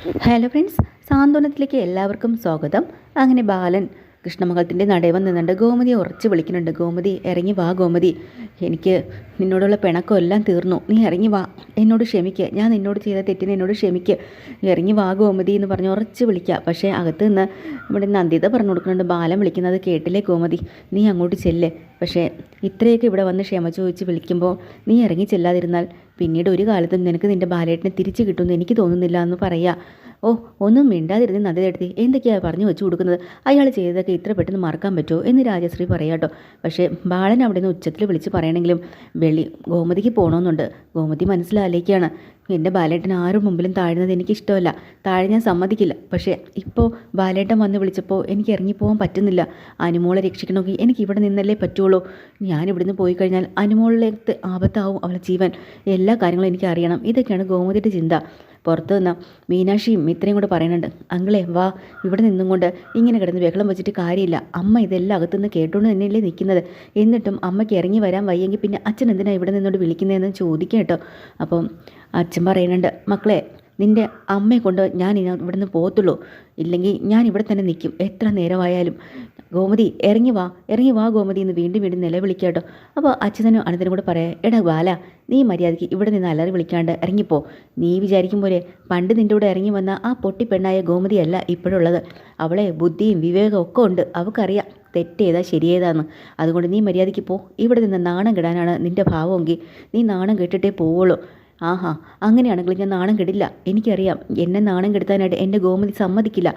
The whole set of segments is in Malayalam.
ഹലോ ഫ്രണ്ട്സ് സാന്ത്വനത്തിലേക്ക് എല്ലാവർക്കും സ്വാഗതം. അങ്ങനെ ബാലൻ കൃഷ്ണമംഗലത്തിന്റെ നടയവൻ നിന്നുണ്ട്. ഗോമതി ഉറച്ച് വിളിക്കുന്നുണ്ട്. ഗോമതി ഇറങ്ങി വാ ഗോമതി. എനിക്ക് നിന്നോടുള്ള പിണക്കം എല്ലാം തീർന്നു. നീ ഇറങ്ങി വാ. എന്നോട് ക്ഷമിക്കുക ഞാൻ നിന്നോട് ചെയ്ത തെറ്റിന് എന്നോട് ക്ഷമിക്കുക ഇറങ്ങി വാ ഗോമതി എന്ന് പറഞ്ഞ് ഉറച്ച് വിളിക്കുക പക്ഷേ അകത്ത് നിന്ന് നമ്മുടെ നന്ദിത പറഞ്ഞു കൊടുക്കുന്നുണ്ട്. ബാലം വിളിക്കുന്നത് കേട്ടില്ലേ ഗോമതി? നീ അങ്ങോട്ട് ചെല്ലേ. പക്ഷേ ഇത്രയൊക്കെ ഇവിടെ വന്ന് ക്ഷമ ചോദിച്ച് വിളിക്കുമ്പോൾ നീ ഇറങ്ങി ചെല്ലാതിരുന്നാൽ പിന്നീട് ഒരു കാലത്തും നിനക്ക് നിന്റെ ബാലേട്ടനെ തിരിച്ചു കിട്ടുമെന്ന് എനിക്ക് തോന്നുന്നില്ല എന്ന് പറയാ. ഓ ഒന്നും മിണ്ടാതിരുന്ന് നദിയെടുത്തി എന്തൊക്കെയാണ് പറഞ്ഞു വെച്ചു കൊടുക്കുന്നത്? അയാൾ ചെയ്തതൊക്കെ ഇത്ര പെട്ടെന്ന് മറക്കാൻ പറ്റുമോ എന്ന് രാജശ്രീ പറയാട്ടോ പക്ഷേ ബാലൻ അവിടെ നിന്ന് ഉച്ചത്തിൽ വിളിച്ച് പറയണമെങ്കിലും വെള്ളി ഗോമതിക്ക് പോകണമെന്നുണ്ട് ഗോമതി മനസ്സിലാലേക്കാണ്. എന്റെ ബാലേട്ടൻ ആരും മുമ്പിലും താഴ്ന്നത് എനിക്ക് ഇഷ്ടമല്ല താഴെ ഞാൻ സമ്മതിക്കില്ല. പക്ഷേ ഇപ്പോൾ ബാലേട്ടൻ വന്ന് വിളിച്ചപ്പോൾ എനിക്ക് ഇറങ്ങിപ്പോകാൻ പറ്റുന്നില്ല. അനുമോളെ രക്ഷിക്കണമെങ്കിൽ എനിക്ക് ഇവിടെ നിന്നല്ലേ പറ്റുള്ളൂ. ഞാൻ ഇവിടുന്ന് പോയി കഴിഞ്ഞാൽ അനുമോളിലേക്ക് ആപത്താവും അവളെ ജീവൻ. എല്ലാ കാര്യങ്ങളും എനിക്ക് അറിയണം. ഇതൊക്കെയാണ് ഗോമതിയുടെ ചിന്ത. പുറത്തു നിന്ന് മീനാക്ഷിയും ഇത്രയും കൂടെ പറയുന്നുണ്ട് അങ്ങളെ വാ ഇവിടെ നിന്നും കൊണ്ട് ഇങ്ങനെ കിടന്ന് ബഹളം വെച്ചിട്ട് കാര്യമില്ല. അമ്മ ഇതെല്ലാം അകത്തുനിന്ന് കേട്ടുകൊണ്ട് തന്നെയല്ലേ നിൽക്കുന്നത്. എന്നിട്ടും അമ്മയ്ക്ക് ഇറങ്ങി വരാൻ വയ്യെങ്കിൽ പിന്നെ അച്ഛൻ എന്തിനാണ് ഇവിടെ നിന്നോട് വിളിക്കുന്നതെന്ന് ചോദിക്കാം കേട്ടോ. അപ്പം അച്ഛൻ പറയുന്നുണ്ട് മക്കളെ നിന്റെ അമ്മയെ കൊണ്ട് ഞാൻ ഇവിടുന്ന് പോകത്തുള്ളൂ. ഇല്ലെങ്കിൽ ഞാൻ ഇവിടെ തന്നെ നിൽക്കും. എത്ര നേരമായാലും. ഗോമതി ഇറങ്ങി വാ ഇറങ്ങി വാ ഗോമതി എന്ന് വീണ്ടും വീണ്ടും നിലവിളിക്കാട്ടോ അപ്പോൾ അച്ഛനും അനന്തനും കൂടെ പറയാം എടാ ബാല നീ മര്യാദയ്ക്ക് ഇവിടെ നിന്ന് അലറി വിളിക്കാണ്ട് ഇറങ്ങിപ്പോ. നീ വിചാരിക്കും പോലെ പണ്ട് നിന്റെ കൂടെ ഇറങ്ങി വന്ന ആ പൊട്ടി പെണ്ണായ ഗോമതിയല്ല ഇപ്പോഴുള്ളത്. അവളെ ബുദ്ധിയും വിവേകവും ഒക്കെ ഉണ്ട്. അവൾക്കറിയാം തെറ്റേതാ ശരിയേതാന്ന്. അതുകൊണ്ട് നീ മര്യാദയ്ക്ക് പോ. ഇവിടെ നിന്ന് നാണം കെടാനാണ് നിന്റെ ഭാവമെങ്കിൽ നീ നാണം കെട്ടിട്ടേ പോവുള്ളൂ. ആഹാ അങ്ങനെയാണെങ്കിൽ ഞാൻ നാണം കെടില്ല. എനിക്കറിയാം എന്നെ നാണം കെടുത്താനായിട്ട് എന്റെ ഗോമതി സമ്മതിക്കില്ല.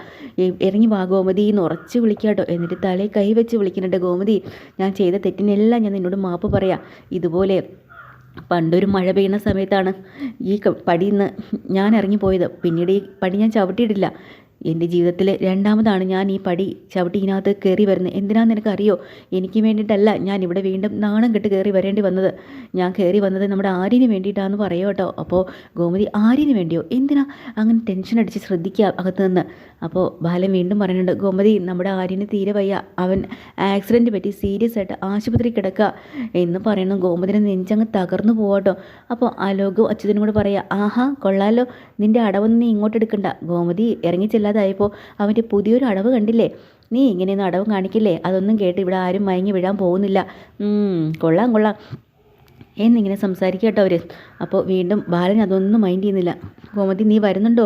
ഇറങ്ങി വാ ഗോമതി എന്ന് ഉറച്ച് വിളിക്കാട്ടോ. എന്നിട്ട് തലയിൽ കൈവച്ച് വിളിക്കുന്നുണ്ട് ഗോമതി. ഞാൻ ചെയ്ത തെറ്റിനെല്ലാം ഞാൻ നിന്നോട് മാപ്പ് പറയാം. ഇതുപോലെ പണ്ടൊരു മഴ പെയ്യുന്ന സമയത്താണ് ഈ പടിയിൽ നിന്ന് ഞാൻ ഇറങ്ങിപ്പോയത്. പിന്നീട് ഈ പടി ഞാൻ ചവിട്ടിയിട്ടില്ല. എന്റെ ജീവിതത്തിൽ രണ്ടാമതാണ് ഞാൻ ഈ പടി ചവിട്ടി ഇതിനകത്ത് കയറി വരുന്നത്. എന്തിനാന്ന് എനിക്കറിയോ എനിക്ക് വേണ്ടിയിട്ടല്ല ഞാൻ ഇവിടെ വീണ്ടും നാണം കെട്ട് കയറി വരേണ്ടി വന്നത്. ഞാൻ കയറി വന്നത് നമ്മുടെ ആര്യന് വേണ്ടിയിട്ടാണെന്ന് പറയോ കേട്ടോ. അപ്പോൾ ഗോമതി ആര്യന് വേണ്ടിയോ? എന്തിനാ അങ്ങനെ ടെൻഷൻ അടിച്ച് ശ്രദ്ധിക്കുക അകത്ത് നിന്ന്? അപ്പോൾ ബാലൻ വീണ്ടും പറയുന്നുണ്ട് ഗോമതി നമ്മുടെ ആര്യന് തീരെ വയ്യ. അവൻ ആക്സിഡന്റ് പറ്റി സീരിയസ് ആയിട്ട് ആശുപത്രി കിടക്കുക എന്ന് പറയണം ഗോമതിനെ നെഞ്ചങ്ങ് തകർന്നു പോവാട്ടോ അപ്പോൾ ആലോകും അച്യുതനും കൂടെ പറയുക ആഹാ കൊള്ളാലോ. നിന്റെ അടവൊന്നും നീ ഇങ്ങോട്ട് എടുക്കണ്ട ഗോമതി ഇറങ്ങി ചെല്ലാതായപ്പോൾ അവന്റെ പുതിയൊരു അടവ് കണ്ടില്ലേ? നീ ഇങ്ങനെയൊന്നും അടവ് കാണിക്കില്ലേ? അതൊന്നും കേട്ട് ഇവിടെ ആരും മയങ്ങി വിടാൻ പോകുന്നില്ല. കൊള്ളാം കൊള്ളാം. എന്നിങ്ങനെ സംസാരിക്കുക കേട്ടോ അവർ അപ്പോൾ വീണ്ടും ബാലൻ അതൊന്നും മൈൻഡ് ചെയ്യുന്നില്ല. ഗോമതി നീ വരുന്നുണ്ടോ?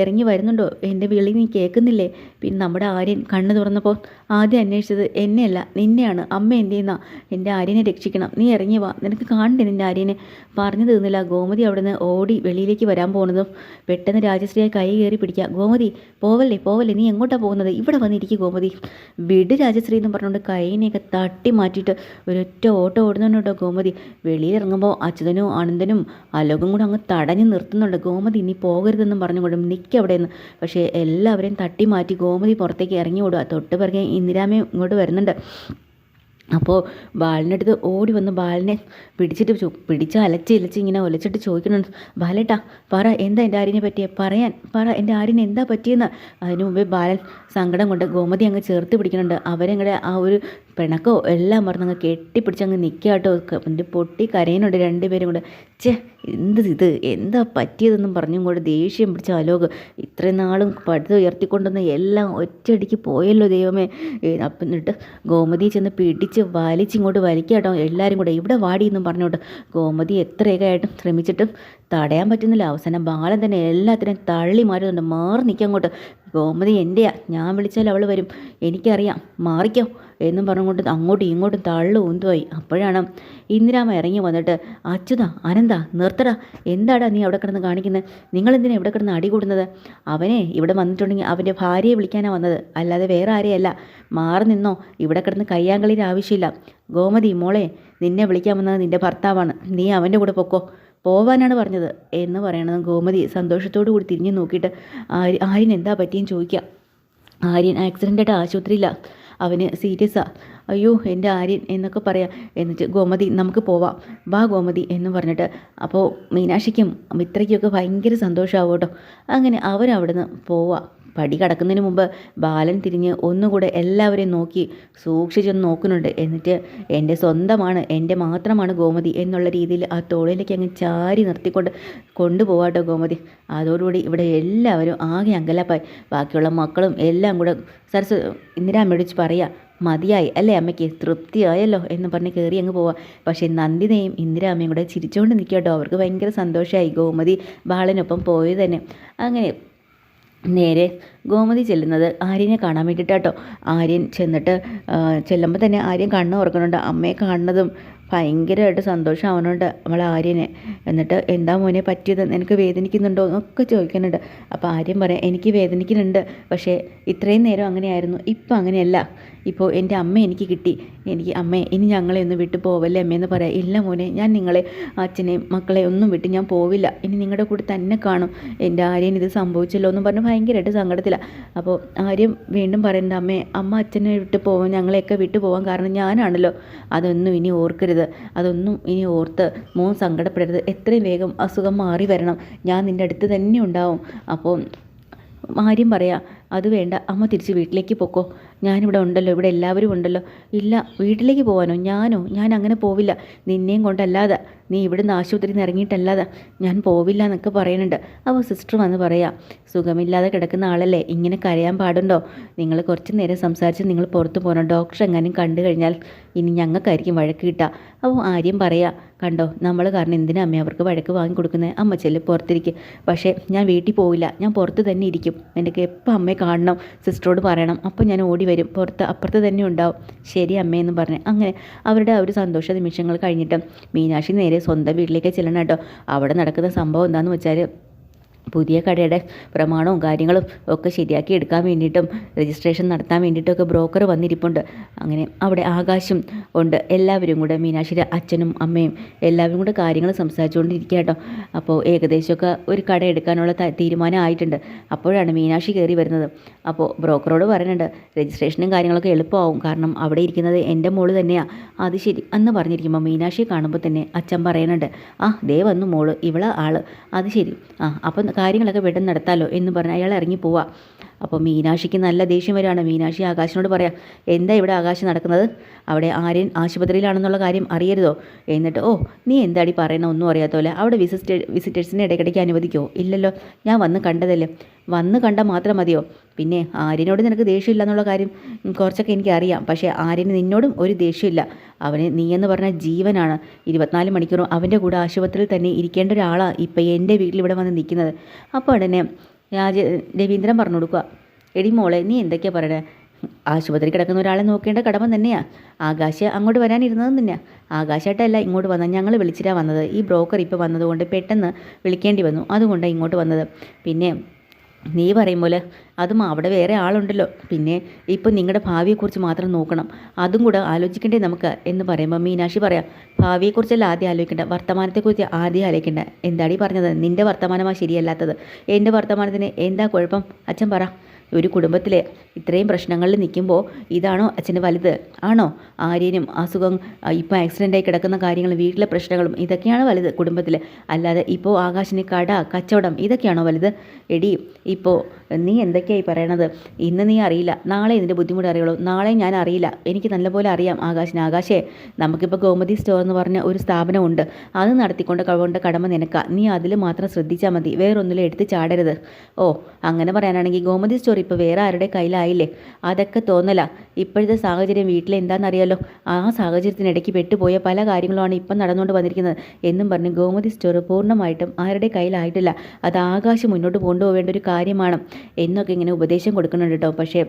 ഇറങ്ങി വരുന്നുണ്ടോ? എന്റെ വിളി നീ കേൾക്കുന്നില്ലേ? പിന്നെ നമ്മുടെ ആര്യൻ കണ്ണു തുറന്നപ്പോൾ ആദ്യം അന്വേഷിച്ചത് എന്നെയല്ല നിന്നെയാണ്. അമ്മ എന്ത് ചെയ്യുന്ന എന്റെ ആര്യനെ രക്ഷിക്കണം. നീ ഇറങ്ങി വാ. നിനക്ക് കാണണ്ടേ നിന്റെ ആര്യനെ? പറഞ്ഞു തീർന്നില്ല. ഗോമതി അവിടെ നിന്ന് ഓടി വെളിയിലേക്ക് വരാൻ പോകുന്നതും പെട്ടെന്ന് രാജശ്രീയെ കൈ കയറി പിടിക്കുക. ഗോമതി പോവല്ലേ പോവല്ലേ? നീ എങ്ങോട്ടാണ് പോകുന്നത്? ഇവിടെ വന്നിരിക്കും ഗോമതി. വിട് രാജശ്രീ എന്ന് പറഞ്ഞുകൊണ്ട് കൈനെയൊക്കെ തട്ടി മാറ്റിയിട്ട് ഒരൊറ്റ ഓട്ടം ഓടുന്നുണ്ട് ഗോമതി. വെളിയിലിറങ്ങുമ്പോൾ അച്യുതനും ആനന്ദനും അലോകും കൂടെ അങ്ങ് തടഞ്ഞു നിർത്തുന്നുണ്ട്. ഗോമതി നീ പോകരുതെന്നും പറഞ്ഞുകൊണ്ടും നിൽക്കവിടെ നിന്ന് പക്ഷേ എല്ലാവരെയും തട്ടി മാറ്റി ഗോമതി പുറത്തേക്ക് ഇറങ്ങി ഓടുക തൊട്ട് പിറകെ ഇന്ദിരാമയും ഇങ്ങോട്ട് വരുന്നുണ്ട്. അപ്പോൾ ബാലിന്റെ അടുത്ത് ഓടി വന്ന് ബാലിനെ പിടിച്ചിട്ട് പിടിച്ച് അലച്ച് ഇലച്ച് ഇങ്ങനെ ഒലച്ചിട്ട് ചോദിക്കുന്നുണ്ട്. ബാലേട്ടാ പറ എന്താ എന്റെ ആര്യനെ പറ്റിയേ? പറയാൻ പറ എന്റെ ആര്യനെ എന്താ പറ്റിയെന്ന്? അതിനു മുമ്പേ ബാലൻ സങ്കടം കൊണ്ട് ഗോമതി അങ്ങ് ചേർത്ത് പിടിക്കുന്നുണ്ട്. അവരങ്ങടെ ആ ഒരു പിണക്കോ? എല്ലാം പറഞ്ഞ് അങ്ങ് കെട്ടിപ്പിടിച്ച് അങ്ങ് നിൽക്കുക കേട്ടോ. എന്റെ പൊട്ടി കരയുന്നുണ്ട് രണ്ടുപേരും കൂടെ. ചേ എന്ത് ഇത്? എന്താ പറ്റിയതെന്നും പറഞ്ഞും കൂടെ ദേഷ്യം പിടിച്ച അലോക്. ഇത്രയും നാളും പടുത്ത് ഉയർത്തിക്കൊണ്ടുവന്ന എല്ലാം ഒറ്റയടിക്ക് പോയല്ലോ ദൈവമേ. അപ്പം എന്നിട്ട് ഗോമതി ചെന്ന് പിടിച്ച് വലിച്ചിങ്ങോട്ട് വലിക്കുക കേട്ടോ എല്ലാവരും കൂടെ ഇവിടെ വാടിയെന്നും പറഞ്ഞോട്ട് ഗോമതി എത്രയൊക്കെ ആയിട്ടും ശ്രമിച്ചിട്ടും തടയാൻ പറ്റുന്നില്ല. അവസാനം ബാലൻ തന്നെ എല്ലാത്തിനെയും തള്ളി മാറ്റുന്നുണ്ട് മാറി നിൽക്കാം അങ്ങോട്ട്. ഗോമതി എന്റെയാ ഞാൻ വിളിച്ചാൽ അവൾ വരും. എനിക്കറിയാം. മാറിക്കോ എന്നും പറഞ്ഞുകൊണ്ട് അങ്ങോട്ടും ഇങ്ങോട്ടും തള്ളു ഉന്തുമായി അപ്പോഴാണ് ഇന്ദിരാമ ഇറങ്ങി വന്നിട്ട് അച്യുത അനന്ത നിർത്തടാ. എന്താടാ നീ അവിടെ കിടന്ന് കാണിക്കുന്നത് നിങ്ങളെന്തിനാ ഇവിടെ കിടന്ന് അടി കൂടുന്നത് അവനെ ഇവിടെ വന്നിട്ടുണ്ടെങ്കിൽ അവന്റെ ഭാര്യയെ വിളിക്കാനാണ് വന്നത്. അല്ലാതെ വേറെ ആരെയല്ല. മാറി നിന്നോ. ഇവിടെ കിടന്ന് കയ്യാങ്കളിയുടെ ആവശ്യമില്ല. ഗോമതി മോളെ നിന്നെ വിളിക്കാൻ വന്നത് നിന്റെ ഭർത്താവാണ്. നീ അവന്റെ കൂടെ പൊക്കോ. പോവാനാണ് പറഞ്ഞത്. എന്ന് പറയണത് ഗോമതി സന്തോഷത്തോടു കൂടി തിരിഞ്ഞു നോക്കിയിട്ട് ആര്യ ആര്യൻ എന്താ പറ്റിയെന്ന് ചോദിക്കുക ആര്യൻ ആക്സിഡന്റായിട്ട് ആശുപത്രിയില്ല അവന് സീരിയസാ അയ്യോ എന്റെ ആര്യൻ എന്നൊക്കെ പറയാം. എന്നിട്ട് ഗോമതി നമുക്ക് പോവാം. വാ ഗോമതി എന്ന് പറഞ്ഞിട്ട് അപ്പോൾ മീനാക്ഷിക്കും മിത്രയ്ക്കൊക്കെ ഭയങ്കര സന്തോഷമാവും കേട്ടോ അങ്ങനെ അവരവിടുന്ന് പോവാം. പടി കടക്കുന്നതിന് മുമ്പ് ബാലൻ തിരിഞ്ഞ് ഒന്നുകൂടെ എല്ലാവരെയും നോക്കി സൂക്ഷിച്ചൊന്ന് നോക്കുന്നുണ്ട്. എന്നിട്ട് എന്റെ സ്വന്തമാണ് എന്റെ മാത്രമാണ് ഗോമതി എന്നുള്ള രീതിയിൽ ആ തോളിലേക്ക് അങ്ങ് ചാരി നിർത്തിക്കൊണ്ട് കൊണ്ടുപോകാട്ടോ ഗോമതി. അതോടുകൂടി ഇവിടെ എല്ലാവരും ആകെ അങ്കലാപ്പായി. ബാക്കിയുള്ള മക്കളും എല്ലാം കൂടെ സരസ് ഇന്ദിരാമ്മയോട് പറയുക മതിയായി അല്ലേ അമ്മയ്ക്ക്? തൃപ്തിയായല്ലോ എന്ന് പറഞ്ഞ് കയറി അങ്ങ് പോവാം. പക്ഷേ നന്ദിനെയും ഇന്ദിരാമ്മയും കൂടെ ചിരിച്ചുകൊണ്ട് നിൽക്കുക കേട്ടോ അവർക്ക് ഭയങ്കര സന്തോഷമായി ഗോമതി ബാലനൊപ്പം പോയത് തന്നെ. അങ്ങനെ നേരെ ഗോമതി ചെല്ലുന്നത് ആര്യനെ കാണാൻ വേണ്ടിയിട്ടാട്ടോ ആര്യൻ ചെന്നിട്ട് ചെല്ലുമ്പോൾ തന്നെ ആര്യൻ കണ്ണ് ഓർക്കുന്നുണ്ട് അമ്മയെ കാണുന്നതും ഭയങ്കരമായിട്ട് സന്തോഷം സന്തോഷമാവുന്നുണ്ട് നമ്മൾ ആര്യനെ. എന്നിട്ട് എന്താ മോനെ പറ്റിയത്? നിനക്ക് വേദനിക്കുന്നുണ്ടോ? എന്നൊക്കെ ചോദിക്കുന്നുണ്ട്. അപ്പോൾ ആര്യൻ പറയാം എനിക്ക് വേദനിക്കുന്നുണ്ട് പക്ഷേ ഇത്രയും നേരം അങ്ങനെയായിരുന്നു. ഇപ്പം അങ്ങനെയല്ല. ഇപ്പോൾ എന്റെ അമ്മ എനിക്ക് കിട്ടി. എനിക്ക് അമ്മേ ഇനി ഞങ്ങളെ ഒന്ന് വിട്ടു പോവല്ലേ അമ്മയെന്ന് പറയാം ഇല്ല മോനെ ഞാൻ നിങ്ങളെ അച്ഛനെയും മക്കളെ ഒന്നും വിട്ട് ഞാൻ പോവില്ല. ഇനി നിങ്ങളുടെ കൂടെ തന്നെ കാണും. എന്റെ ആര്യൻ ഇത് സംഭവിച്ചല്ലോ എന്ന് പറഞ്ഞ് ഭയങ്കരമായിട്ട് സങ്കടത്തിലാണ് അപ്പോൾ ആര്യം വീണ്ടും പറയേണ്ട അമ്മേ അമ്മ അച്ഛനെ വിട്ടു പോവാൻ ഞങ്ങളെയൊക്കെ വിട്ടു പോകാൻ കാരണം ഞാനാണല്ലോ. അതൊന്നും ഇനി ഓർക്കരുത്. അതൊന്നും ഇനി ഓർത്ത് മോൻ സങ്കടപ്പെടരുത്. എത്രയും വേഗം അസുഖം മാറി വരണം. ഞാൻ നിന്റെ അടുത്ത് തന്നെ ഉണ്ടാവും. അപ്പോൾ ആര്യം പറയാം അത് വേണ്ട. അമ്മ തിരിച്ച് വീട്ടിലേക്ക് പൊക്കോ. ഞാനിവിടെ ഉണ്ടല്ലോ ഇവിടെ എല്ലാവരും ഉണ്ടല്ലോ. ഇല്ല വീട്ടിലേക്ക് പോകാനോ ഞാനോ? ഞാൻ അങ്ങനെ പോവില്ല. നിന്നെയും കൊണ്ടല്ലാതെ. നീ ഇവിടുന്ന് ആശുപത്രിയിൽ നിന്ന് ഇറങ്ങിയിട്ടല്ലാതെ. ഞാൻ പോവില്ല എന്നൊക്കെ പറയുന്നുണ്ട്. അപ്പോൾ സിസ്റ്റർ വന്ന് പറയാം സുഖമില്ലാതെ കിടക്കുന്ന ആളല്ലേ? ഇങ്ങനെ കരയാൻ പാടുണ്ടോ? നിങ്ങൾ കുറച്ച് നേരം സംസാരിച്ച് നിങ്ങൾ പുറത്ത് പോകണം. ഡോക്ടർ എങ്ങാനും കണ്ടു കഴിഞ്ഞാൽ ഇനി ഞങ്ങൾക്കായിരിക്കും വഴക്ക് കിട്ടുക. അപ്പോൾ ആര്യം പറയാം കണ്ടോ നമ്മൾ കാരണം എന്തിനാ അമ്മ അവർക്ക് വഴക്ക് വാങ്ങി കൊടുക്കുന്നത്? അമ്മ ചെല്ല് പുറത്തിരിക്കും. പക്ഷേ ഞാൻ വീട്ടിൽ പോവില്ല. ഞാൻ പുറത്ത് തന്നെ ഇരിക്കും. എനിക്ക് എപ്പോൾ അമ്മയെ കാണണം? സിസ്റ്ററോട് പറയണം. അപ്പോൾ ഞാൻ ഓടി വരും. പുറത്ത് അപ്പുറത്ത് തന്നെ ഉണ്ടാവും. ശരി അമ്മയെന്ന് പറഞ്ഞ് അങ്ങനെ അവരുടെ ആ ഒരു സന്തോഷ നിമിഷങ്ങൾ കഴിഞ്ഞിട്ട് മീനാക്ഷി നേരെ സ്വന്തം വീട്ടിലേക്ക് ചെല്ലണം കേട്ടോ. അവിടെ നടക്കുന്ന സംഭവം എന്താണെന്ന് വെച്ചാൽ പുതിയ കടയുടെ പ്രമാണവും കാര്യങ്ങളും ഒക്കെ ശരിയാക്കി എടുക്കാൻ വേണ്ടിയിട്ടും രജിസ്ട്രേഷൻ നടത്താൻ വേണ്ടിയിട്ടൊക്കെ ബ്രോക്കർ വന്നിരിപ്പുണ്ട്. അങ്ങനെ അവിടെ ആകാശം ഉണ്ട്. എല്ലാവരും കൂടെ മീനാക്ഷിയുടെ അച്ഛനും അമ്മയും എല്ലാവരും കൂടെ കാര്യങ്ങൾ സംസാരിച്ചുകൊണ്ടിരിക്കുക കേട്ടോ. അപ്പോൾ ഏകദേശമൊക്കെ ഒരു കട എടുക്കാനുള്ള തീരുമാനം ആയിട്ടുണ്ട് അപ്പോഴാണ് മീനാക്ഷി കയറി വരുന്നത്. അപ്പോൾ ബ്രോക്കറോട് പറയുന്നുണ്ട് രജിസ്ട്രേഷനും കാര്യങ്ങളൊക്കെ എളുപ്പമാവും. കാരണം അവിടെ ഇരിക്കുന്നത് എന്റെ മോൾ തന്നെയാണ് അത് ശരി അന്ന് പറഞ്ഞിരിക്കുമ്പോൾ മീനാക്ഷിയെ കാണുമ്പോൾ തന്നെ അച്ഛൻ പറയുന്നുണ്ട് ആ ദേ വന്നു മോൾ ഇവളെ ആൾ. അത് ശരി. ആ അപ്പം കാര്യങ്ങളൊക്കെ വെട്ടം നടത്താമല്ലോ എന്ന് പറഞ്ഞ് അയാൾ ഇറങ്ങി പോവാ അപ്പോൾ മീനാക്ഷിക്ക് നല്ല ദേഷ്യം വരികയാണ്. മീനാക്ഷി ആകാശിനോട് പറയാം എന്താ ഇവിടെ ആകാശം നടക്കുന്നത്? അവിടെ ആര്യൻ ആശുപത്രിയിലാണെന്നുള്ള കാര്യം അറിയരുതോ? എന്നിട്ട് ഓ നീ എന്താടി പറയുന്ന? ഒന്നും അറിയാത്ത പോലെ അവിടെ വിസിറ്റ് വിസിറ്റേഴ്സിനെ ഇടയ്ക്കിടയ്ക്ക് അനുവദിക്കുമോ ഇല്ലല്ലോ ഞാൻ വന്ന് കണ്ടതല്ലേ. വന്ന് കണ്ടാൽ മാത്രം മതിയോ? പിന്നെ ആര്യനോട് നിനക്ക് ദേഷ്യമില്ല എന്നുള്ള കാര്യം കുറച്ചൊക്കെ എനിക്കറിയാം. പക്ഷേ ആര്യന് നിന്നോടും ഒരു ദേഷ്യമില്ല. അവന് നീ എന്ന് പറഞ്ഞ ജീവനാണ്. ഇരുപത്തിനാല് മണിക്കൂറും അവന്റെ കൂടെ ആശുപത്രിയിൽ തന്നെ ഇരിക്കേണ്ട ഒരാളാണ് ഇപ്പം എന്റെ വീട്ടിൽ ഇവിടെ വന്ന് നിൽക്കുന്നത്. അപ്പോൾ ഉടനെ രാജ രവീന്ദ്രൻ പറഞ്ഞു കൊടുക്കുക എടി മോളെ നീ എന്തൊക്കെയാ പറയണേ? ആശുപത്രി കിടക്കുന്ന ഒരാളെ നോക്കേണ്ട കടമ തന്നെയാണ് ആകാശ അങ്ങോട്ട് വരാനിരുന്നത് തന്നെയാണ് ആകാശായിട്ടല്ല ഇങ്ങോട്ട് വന്നത്. ഞങ്ങൾ വിളിച്ചിട്ടാണ് വന്നത്. ഈ ബ്രോക്കർ ഇപ്പോൾ വന്നതുകൊണ്ട് പെട്ടെന്ന് വിളിക്കേണ്ടി വന്നു. അതുകൊണ്ടാണ് ഇങ്ങോട്ട് വന്നത്. പിന്നെ നീ പറയും പോലെ അതും അവിടെ വേറെ ആളുണ്ടല്ലോ. പിന്നെ ഇപ്പം നിങ്ങളുടെ ഭാവിയെക്കുറിച്ച് മാത്രം നോക്കണം. അതും കൂടെ ആലോചിക്കണ്ടേ നമുക്ക്? എന്ന് പറയുമ്പോൾ മീനാക്ഷി പറയാം ഭാവിയെക്കുറിച്ചല്ല ആദ്യം ആലോചിക്കേണ്ട. വർത്തമാനത്തെക്കുറിച്ച് ആദ്യം ആലോചിക്കേണ്ട. എന്താടി പറഞ്ഞത്? നിന്റെ വർത്തമാനമാണ് ശരിയല്ലാത്തത്. എന്റെ വർത്തമാനത്തിന് എന്താ കുഴപ്പം? അച്ഛൻ പറ ഒരു കുടുംബത്തിലെ ഇത്രയും പ്രശ്നങ്ങളിൽ നിൽക്കുമ്പോൾ ഇതാണോ അച്ഛന് വലുത്? ആണോ ആര്യനും അസുഖം ഇപ്പോൾ ആക്സിഡന്റായി കിടക്കുന്ന കാര്യങ്ങളും വീട്ടിലെ പ്രശ്നങ്ങളും ഇതൊക്കെയാണ് വലുത് കുടുംബത്തിൽ അല്ലാതെ ഇപ്പോൾ ആകാശിന് കട കച്ചവടം ഇതൊക്കെയാണോ വലുത്? എടി ഇപ്പോൾ നീ എന്തൊക്കെയായി പറയണത്? ഇന്ന് നീ അറിയില്ല. നാളെ ഇതിന്റെ ബുദ്ധിമുട്ട് അറിയുള്ളൂ. നാളെ ഞാൻ അറിയില്ല. എനിക്ക് നല്ലപോലെ അറിയാം ആകാശിന്. ആകാശേ നമുക്കിപ്പോൾ ഗോമതി സ്റ്റോർ എന്ന് പറഞ്ഞ ഒരു സ്ഥാപനമുണ്ട്. അത് നടത്തിക്കൊണ്ട് കൊണ്ട് കടമ നിനക്ക. നീ അതിൽ മാത്രം ശ്രദ്ധിച്ചാൽ മതി. വേറൊന്നിലും എടുത്ത് ചാടരുത്. ഓ അങ്ങനെ പറയാനാണെങ്കിൽ ഗോമതി സ്റ്റോർ ഇപ്പോൾ വേറെ ആരുടെ കയ്യിലായില്ലേ? അതൊക്കെ തോന്നല. ഇപ്പോഴത്തെ സാഹചര്യം വീട്ടിൽ എന്താണെന്നറിയാലോ. ആ സാഹചര്യത്തിനിടയ്ക്ക് പെട്ടുപോയ പല കാര്യങ്ങളുമാണ് ഇപ്പം നടന്നുകൊണ്ട് വന്നിരിക്കുന്നത്. എന്നും പറഞ്ഞ് ഗോമതി സ്റ്റോർ പൂർണമായിട്ടും ആരുടെ കയ്യിലായിട്ടില്ല. അത് ആകാശം മുന്നോട്ട് കൊണ്ടുപോകേണ്ട ഒരു കാര്യമാണ്. എന്നൊക്കെ ഇങ്ങനെ ഉപദേശം കൊടുക്കുന്നുണ്ട് കേട്ടോ. പക്ഷേ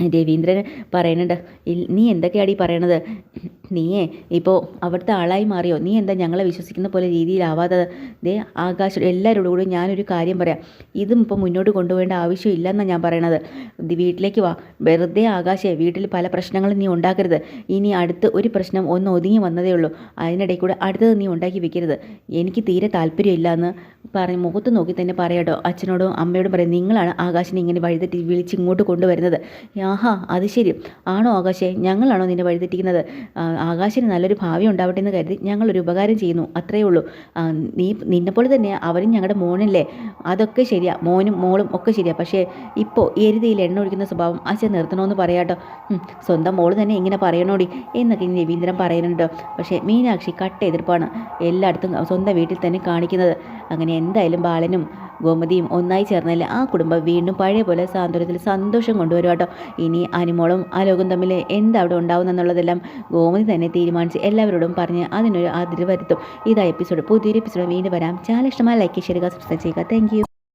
രവീന്ദ്രൻ പറയുന്നുണ്ട് നീ എന്തൊക്കെയാണ് ഈ പറയണത്? നീയേ ഇപ്പോൾ അവിടുത്തെ ആളായി മാറിയോ? നീ എന്താ ഞങ്ങളെ വിശ്വസിക്കുന്ന പോലെ രീതിയിലാവാത്തത്? ദേ ആകാശം എല്ലാവരോടും കൂടി ഞാനൊരു കാര്യം പറയാം. ഇതും ഇപ്പോൾ മുന്നോട്ട് കൊണ്ടുപോകേണ്ട ആവശ്യമില്ലെന്നാണ് ഞാൻ പറയണത്. വീട്ടിലേക്ക് വാ. വെറുതെ ആകാശേ വീട്ടിൽ പല പ്രശ്നങ്ങളും നീ ഉണ്ടാക്കരുത്. ഇനി അടുത്ത് ഒരു പ്രശ്നം ഒന്ന് ഒതുങ്ങി വന്നതേ ഉള്ളൂ. അതിനിടയിൽ കൂടെ അടുത്തത് നീ ഉണ്ടാക്കി വെക്കരുത്. എനിക്ക് തീരെ താല്പര്യമില്ല എന്ന് പറഞ്ഞ് മുഖത്ത് നോക്കി തന്നെ പറയാട്ടോ അച്ഛനോടും അമ്മയോടും പറയും നിങ്ങളാണ് ആകാശിനെ ഇങ്ങനെ വഴിതെറ്റി വിളിച്ച് ഇങ്ങോട്ട് കൊണ്ടുവരുന്നത്. ആഹാ അത് ശരി. ആണോ ആകാശേ ഞങ്ങളാണോ നിന്നെ വഴിതെറ്റിക്കുന്നത്? ആകാശിന് നല്ലൊരു ഭാവി ഉണ്ടാവട്ടെ എന്ന് കരുതി ഞങ്ങളൊരു ഉപകാരം ചെയ്യുന്നു അത്രയേ ഉള്ളൂ. നീ നിന്നെപ്പോലെ തന്നെ അവരും ഞങ്ങളുടെ മോനല്ലേ? അതൊക്കെ ശരിയാ. മോനും മോളും ഒക്കെ ശരിയാ. പക്ഷേ ഇപ്പോൾ എരുതിയിൽ എണ്ണ ഒഴിക്കുന്ന സ്വഭാവം അച്ഛൻ നിർത്തണമെന്ന് പറയാട്ടോ സ്വന്തം മോൾ തന്നെ ഇങ്ങനെ പറയണോടി. എന്നൊക്കെ രവീന്ദ്രൻ പറയുന്നുണ്ടോ പക്ഷേ മീനാക്ഷി കട്ട എതിർപ്പാണ്. എല്ലായിടത്തും സ്വന്തം വീട്ടിൽ തന്നെ കാണിക്കുന്നത്. അങ്ങനെ എന്തായാലും ബാലനും ഗോമതിയും ഒന്നായി ചേർന്നാൽ ആ കുടുംബം വീണ്ടും പഴയ പോലെ സാന്ത്വനത്തിൽ സന്തോഷം കൊണ്ടുവരും കേട്ടോ ഇനി അനുമോളും ആലോകം തമ്മിൽ എന്താ അവിടെ ഉണ്ടാവും എന്നുള്ളതെല്ലാം ഗോമതി തന്നെ തീരുമാനിച്ച് എല്ലാവരോടും പറഞ്ഞ് അതിനൊരു അതിര് വരുത്തും. ഇതാ എപ്പിസോഡ് പുതിയൊരു എപ്പിസോഡ് വീണ്ടും വരാം. ചാനൽ ഇഷ്ടമായ ലൈക്ക് ചെയ്യുക സബ്സ്ക്രൈബ് ചെയ്യുക. താങ്ക്